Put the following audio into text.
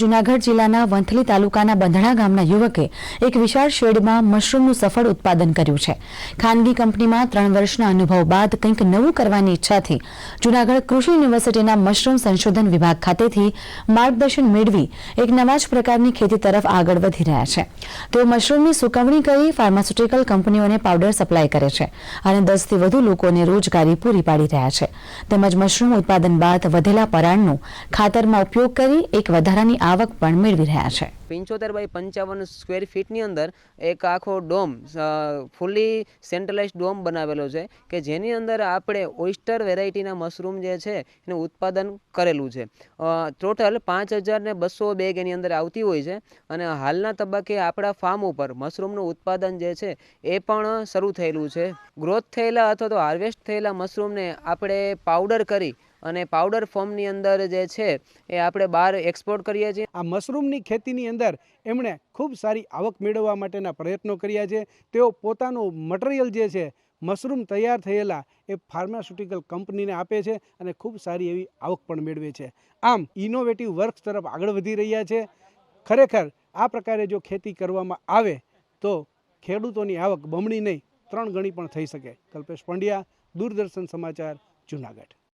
જુનાગઢ જિલ્લાના વંથલી તાલુકાના બંધણા ગામના યુવકે એક વિશાળ શેડમાં મશરૂમનું સફળ ઉત્પાદન કર્યું છે. ખાનગી કંપનીમાં ત્રણ વર્ષના અનુભવ બાદ કંઈક નવું કરવાની ઈચ્છાથી જુનાગઢ કૃષિ યુનિવર્સિટીના મશરૂમ સંશોધન વિભાગ ખાતેથી માર્ગદર્શન મેળવી એક નવા જ પ્રકારની ખેતી તરફ આગળ વધી રહ્યા છે. તેઓ મશરૂમની સુકવણી કરી ફાર્માસ્યુટિકલ કંપનીઓને પાવડર સપ્લાય કરે છે અને દસથી વધુ લોકોને રોજગારી પૂરી પાડી રહ્યા છે. તેમજ મશરૂમ ઉત્પાદન બાદ વધેલા પરાળનો ખાતરમાં ઉપયોગ કરી એક વધારાની આવક પણ મેળવી રહ્યા છે. પંચોતેર બાય પંચાવન સ્ક્વેર ફીટની અંદર એક આખો ડોમ ફૂલી સેન્ટ્રલાઇઝ ડોમ બનાવેલો છે કે જેની અંદર આપણે ઓઇસ્ટર વેરાયટીના મશરૂમ જે છે એનું ઉત્પાદન કરેલું છે. ટોટલ પાંચ હજાર ને બસો બેગ એની અંદર આવતી હોય છે અને હાલના તબક્કે આપણા ફાર્મ ઉપર મશરૂમનું ઉત્પાદન જે છે એ પણ શરૂ થયેલું છે. ગ્રોથ થયેલા અથવા તો હાર્વેસ્ટ થયેલા મશરૂમને આપણે પાવડર કરી અને પાવડર ફોર્મની અંદર જે છે, એ આપણે બહાર એક્સપોર્ટ કરીએ છીએ. આ મશરૂમની ખેતીની અંદર એમણે ખૂબ સારી આવક મેળવવા માટેના પ્રયત્નો કર્યા છે. તેઓ પોતાનું મટીરિયલ જે છે, મશરૂમ તૈયાર થયેલા એ ફાર્માસ્યુટિકલ કંપનીને આપે છે અને ખૂબ સારી એવી આવક પણ મેળવે છે. આમ ઇનોવેટિવ વર્ક્સ તરફ આગળ વધી રહ્યા છે. ખરેખર, આ પ્રકારે જો ખેતી કરવામાં આવે, તો ખેડૂતોની આવક બમણી નહીં, ત્રણ ગણી પણ થઈ શકે. કલ્પેશ પંડ્યા, દૂરદર્શન સમાચાર, જુનાગઢ.